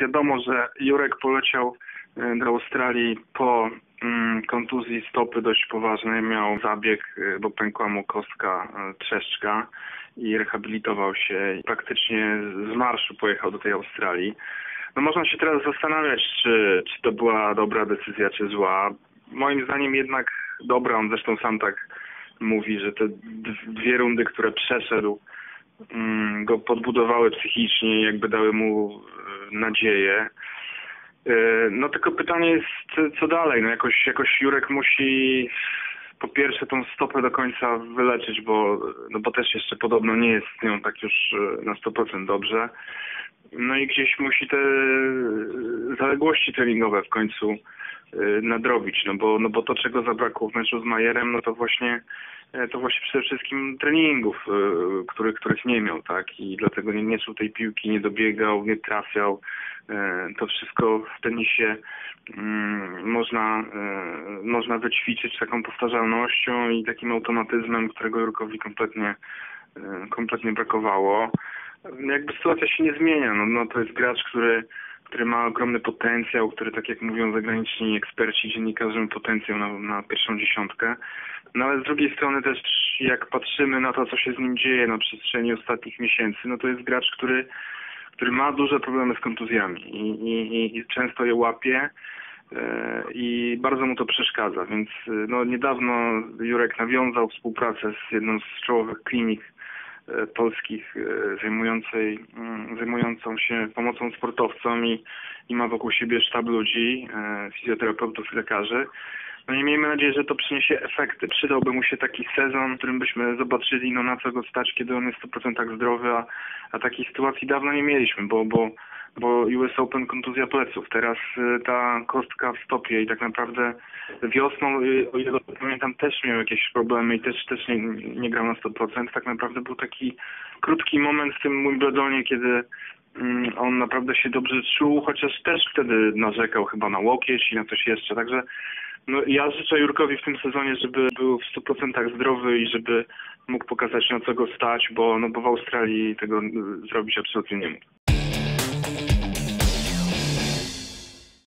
Wiadomo, że Jurek poleciał e, do Australii po mm, kontuzji stopy dość poważnej. Miał zabieg, e, bo pękła mu kostka e, trzeszczka i rehabilitował się. Praktycznie z marszu pojechał do tej Australii. No można się teraz zastanawiać, czy, czy to była dobra decyzja, czy zła. Moim zdaniem jednak dobra. On zresztą sam tak mówi, że te dwie rundy, które przeszedł, go podbudowały psychicznie jakby dały mu e, nadzieję. E, No tylko pytanie jest, co dalej? No jakoś, jakoś Jurek musi po pierwsze tą stopę do końca wyleczyć, bo, no bo też jeszcze podobno nie jest z nią tak już e, na 100% dobrze. No i gdzieś musi te e, zaległości treningowe w końcu e, nadrobić, no bo, no bo to, czego zabrakło w meczu z Majerem, no to właśnie e, to właśnie przede wszystkim treningów, których, których nie miał, tak? I dlatego nie, czuł tej piłki, nie dobiegał, nie trafiał. To wszystko w tenisie mm, można, można wyćwiczyć taką powtarzalnością i takim automatyzmem, którego Jurkowi kompletnie, kompletnie brakowało. Jakby sytuacja się nie zmienia. No, no to jest gracz, który który ma ogromny potencjał, który, tak jak mówią zagraniczni eksperci, dziennikarze, ma potencjał na, na pierwszą dziesiątkę. No ale z drugiej strony też, jak patrzymy na to, co się z nim dzieje na przestrzeni ostatnich miesięcy, no to jest gracz, który, który ma duże problemy z kontuzjami i, i, i często je łapie e, i bardzo mu to przeszkadza, więc e, no, niedawno Jurek nawiązał współpracę z jedną z czołowych klinik polskich e, zajmującej, mm, zajmującą się pomocą sportowcom i, i ma wokół siebie sztab ludzi, e, fizjoterapeutów i lekarzy. No i miejmy nadzieję, że to przyniesie efekty. Przydałby mu się taki sezon, w którym byśmy zobaczyli, no na co go stać, kiedy on jest w 100% zdrowy, a, a takiej sytuacji dawno nie mieliśmy, bo, bo, bo US Open kontuzja pleców, teraz y, ta kostka w stopie i tak naprawdę wiosną, y, o ile dobrze pamiętam, też miał jakieś problemy i też, też nie, nie grał na 100%. Tak naprawdę był taki krótki moment w tym Wimbledonie, kiedy mm, on naprawdę się dobrze czuł, chociaż też wtedy narzekał chyba na łokieć i na coś jeszcze, także no, ja życzę Jurkowi w tym sezonie, żeby był w 100% zdrowy i żeby mógł pokazać na co go stać, bo, no, bo w Australii tego y, zrobić absolutnie nie mógł. thank you.